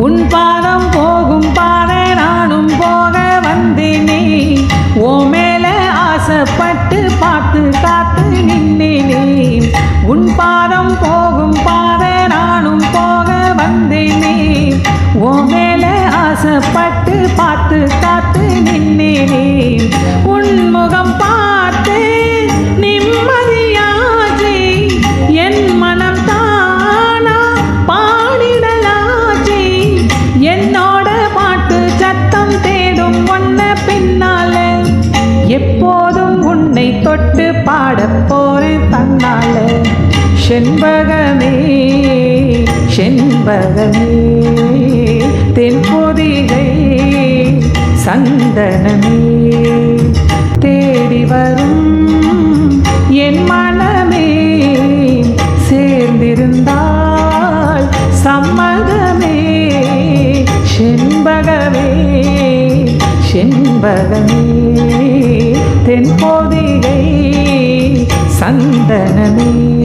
உன் பாதம் போகும் பாதை நானும் போக வந்தேனே. ஓ மேல ஆசைப்பட்டு பார்த்து காத்து நின்னேனே. உன் பாதம் போகும் பாதை நானும் போக வந்தேனே. ஓ மேல ஆசைப்பட்டு பார்த்து தொட்டு பாடப் போறேன் தன்னால. செண்பகமே செண்பகமே. தென்பொதிகை சந்தனமே. தேடி வரும் என் மனமே சேர்ந்திருந்தால் சம்மதமே. செண்பகமே செண்பகமே. தென்பொதிகை சந்தனமே.